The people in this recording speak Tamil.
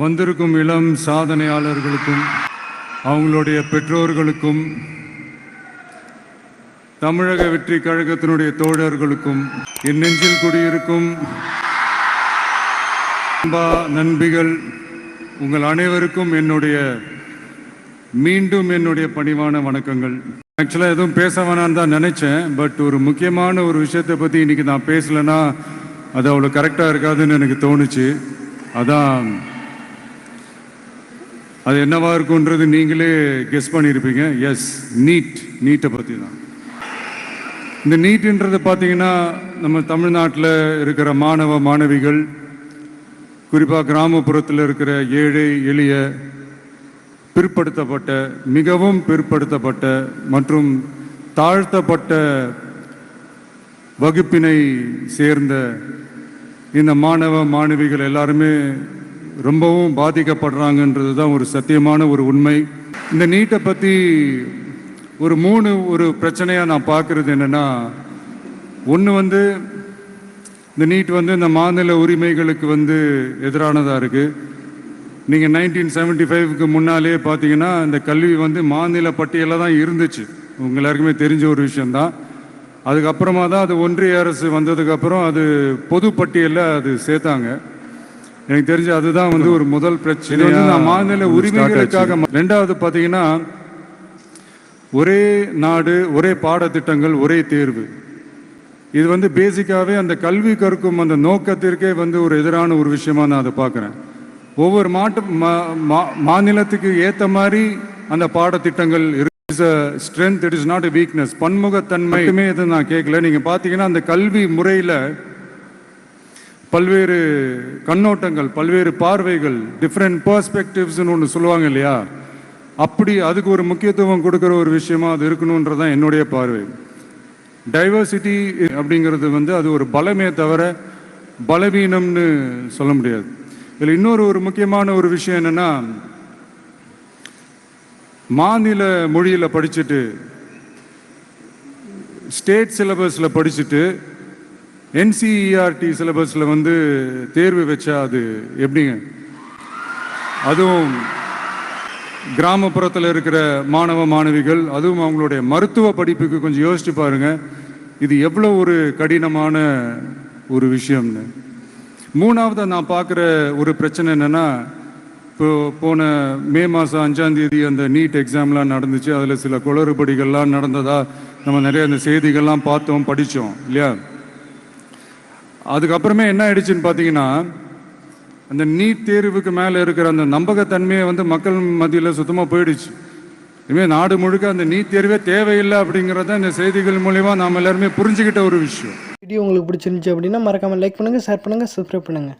வந்திருக்கும் இளம் சாதனையாளர்களுக்கும் அவங்களுடைய பெற்றோர்களுக்கும் தமிழக வெற்றி கழகத்தினுடைய தோழர்களுக்கும் என் நெஞ்சில் குடியிருக்கும் நண்பிகள் உங்கள் அனைவருக்கும் என்னுடைய மீண்டும் என்னுடைய பணிவான வணக்கங்கள். ஆக்சுவலாக எதுவும் பேச வேணான்னு தான் நினைச்சேன் பட் ஒரு முக்கியமான ஒரு விஷயத்தை பற்றி இன்னைக்கு நான் பேசலைன்னா அது அவ்வளோ கரெக்டாக இருக்காதுன்னு எனக்கு தோணுச்சு. அதான் அது என்னவா இருக்குன்றது நீங்களே கெஸ் பண்ணியிருப்பீங்க. எஸ் நீட் நீட்டை பற்றி தான் இந்த நீட்டுன்றது பார்த்தீங்கன்னா நம்ம தமிழ்நாட்டில் இருக்கிற மாணவ மாணவிகள் குறிப்பாக கிராமப்புறத்தில் இருக்கிற ஏழை எளிய பிற்படுத்தப்பட்ட மிகவும் பிற்படுத்தப்பட்ட மற்றும் தாழ்த்தப்பட்ட வகுப்பினை சேர்ந்த இந்த மாணவ மாணவிகள் எல்லாருமே ரொம்பவும் பாதிக்கப்படுறாங்கன்றது தான் ஒரு சத்தியமான ஒரு உண்மை. இந்த நீட்டை பற்றி ஒரு மூணு ஒரு பிரச்சனையாக நான் பார்க்குறது என்னென்னா ஒன்று வந்து இந்த நீட் வந்து இந்த மாநில உரிமைகளுக்கு வந்து எதிரானதாக இருக்குது நீங்கள் நைன்டீன் செவன்டி ஃபைவ்க்கு முன்னாலே பார்த்தீங்கன்னா இந்த கல்வி வந்து மாநில பட்டியலில் தான் இருந்துச்சு. உங்கள் எல்லாருக்குமே தெரிஞ்ச ஒரு விஷயந்தான் அதுக்கப்புறமா தான் அது ஒன்றிய அரசு வந்ததுக்கப்புறம் அது பொது பட்டியலில் அது சேர்த்தாங்க. எனக்கு தெரிஞ்சு அதுதான் வந்து ஒரு முதல் பிரச்சனை வந்து நான் மாநில உரிமைகளுக்காக ரெண்டாவது பார்த்தீங்கன்னா ஒரே நாடு ஒரே பாடத்திட்டங்கள் ஒரே தேர்வு. இது வந்து பேசிக்காவே அந்த கல்வி கற்கும் அந்த நோக்கத்திற்கே வந்து ஒரு எதிரான ஒரு விஷயமா நான் அதை பார்க்குறேன் ஒவ்வொரு மாட்டு மாநிலத்துக்கு ஏற்ற மாதிரி அந்த பாடத்திட்டங்கள் is strength it is not a weakness பன்முகத்தன்மை. மட்டுமே எதுவும் நான் கேட்கல நீங்க பார்த்தீங்கன்னா அந்த கல்வி முறையில் பல்வேறு கண்ணோட்டங்கள் பல்வேறு பார்வைகள் டிஃப்ரெண்ட் பர்ஸ்பெக்டிவ்ஸ்னு ஒன்று சொல்லுவாங்க இல்லையா? அப்படி அதுக்கு ஒரு முக்கியத்துவம் கொடுக்குற ஒரு விஷயமா அது இருக்கணுன்றதான் என்னுடைய பார்வை. டைவர்சிட்டி அப்படிங்கிறது வந்து அது ஒரு பலமே தவிர பலவீனம்னு சொல்ல முடியாது. இதில் இன்னொரு ஒரு முக்கியமான ஒரு விஷயம் என்னென்னா மாநில மொழியில் படிச்சுட்டு ஸ்டேட் சிலபஸில் படிச்சுட்டு என்சிஇஆர்டி சிலபஸில் வந்து தேர்வு வச்சா அது எப்படிங்க? அதுவும் கிராமப்புறத்தில் இருக்கிற மாணவ மாணவிகள் அதுவும் அவங்களுடைய மருத்துவ படிப்புக்கு கொஞ்சம் யோசிச்சு பாருங்க. இது எவ்வளோ ஒரு கடினமான ஒரு விஷயம்னு. மூணாவது நான் பார்க்குற ஒரு பிரச்சனை என்னென்னா இப்போ போன மே மாதம் அஞ்சாந்தேதி அந்த நீட் எக்ஸாம்லாம் நடந்துச்சு. அதில் சில குளறுபடிகள்லாம் நடந்ததாக நம்ம நிறைய அந்த செய்திகள்லாம் பார்த்தோம் படித்தோம் இல்லையா? அதுக்கப்புறமே என்ன ஆயிடுச்சுன்னு பார்த்தீங்கன்னா அந்த நீட் தேர்வுக்கு மேலே இருக்கிற அந்த நம்பகத்தன்மையை வந்து மக்கள் மத்தியில் சுத்தமாக போயிடுச்சு. இனிமேல் நாடு முழுக்க அந்த நீட் தேர்வே தேவையில்லை அப்படிங்கிறத இந்த செய்திகள் மூலிமா நாம் எல்லாருமே புரிஞ்சுக்கிட்ட ஒரு விஷயம். வீடியோ உங்களுக்கு பிடிச்சிருந்துச்சு அப்படின்னா மறக்காமல் லைக் பண்ணுங்கள் ஷேர் பண்ணுங்கள் சப்ஸ்கிரைப் பண்ணுங்கள்